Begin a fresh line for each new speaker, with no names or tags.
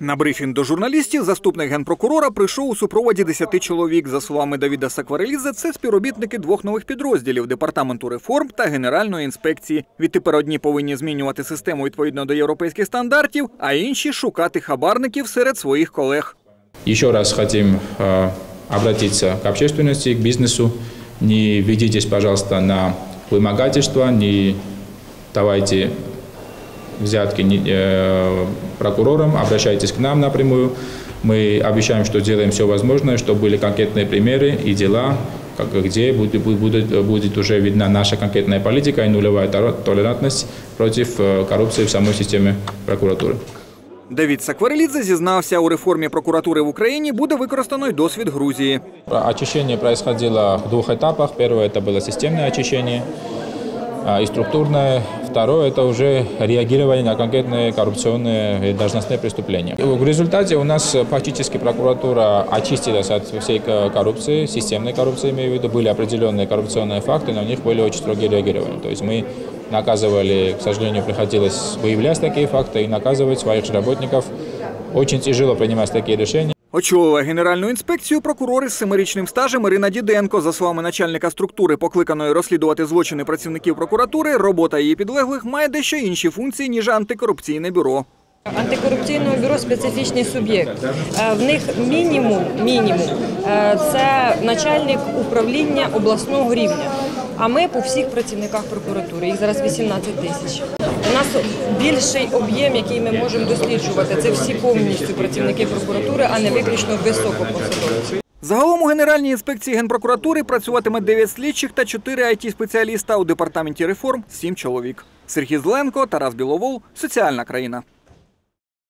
На брифінг до журналістів заступник генпрокурора прийшов у супроводі 10 чоловік. За словами Давіда Сакварелідзе, це співробітники двох нових підрозділів департаменту реформ та генеральної інспекції. Відтепер одні повинні змінювати систему відповідно до європейських стандартів, а інші шукати хабарників серед своїх колег.
Еще раз хотим э, обратиться к общественности, к бизнесу. Не ведитесь, пожалуйста, на вымогательство, не давайте взятки не- э, прокурорам, обращайтесь к нам напрямую. Мы обещаем, что сделаем все возможное, чтобы были конкретные примеры и дела, как- где будет, будет, будет уже видна наша конкретная политика и нулевая торо- толерантность против э, коррупции в самой системе прокуратуры.
Давід Сакварелідзе зізнався, у реформі прокуратури в Україні буде використано й досвід Грузії.
Очищение происходило в двух этапах. Первое это было системное очищение а, и структурное. Второе это уже реагирование на конкретные коррупционные и должностные преступления. В результате у нас фактически прокуратура очистилась от всей ко- коррупции, системной коррупции имею в виду. Были определенные коррупционные факты, на них были очень строгие реагирования. То есть мы наказывали, к сожалению, приходилось выявлять такие факты и наказывать своих работников. Очень тяжело принимать такие решения.
Очолила генеральну інспекцію прокурори з семирічним стажем Ірина Діденко. За словами начальника структури, покликаної розслідувати злочини працівників прокуратури, робота її підлеглих має дещо інші функції ніж антикорупційне бюро.
Антикорупційного бюро специфічний суб'єкт. Е, В них мінімум, мінімум е, це начальник управління обласного рівня. А ми по всіх працівниках прокуратури, їх зараз 18 тисяч. У нас більший об'єм, який ми можемо досліджувати. Це всі повністю працівники прокуратури, а не виключно високопосадовці.
Загалом у Генеральній інспекції Генпрокуратури працюватиме 9 слідчих та 4 IT-спеціаліста у департаменті реформ 7 чоловік. Сергій Зленко, Тарас Біловол, Соціальна країна.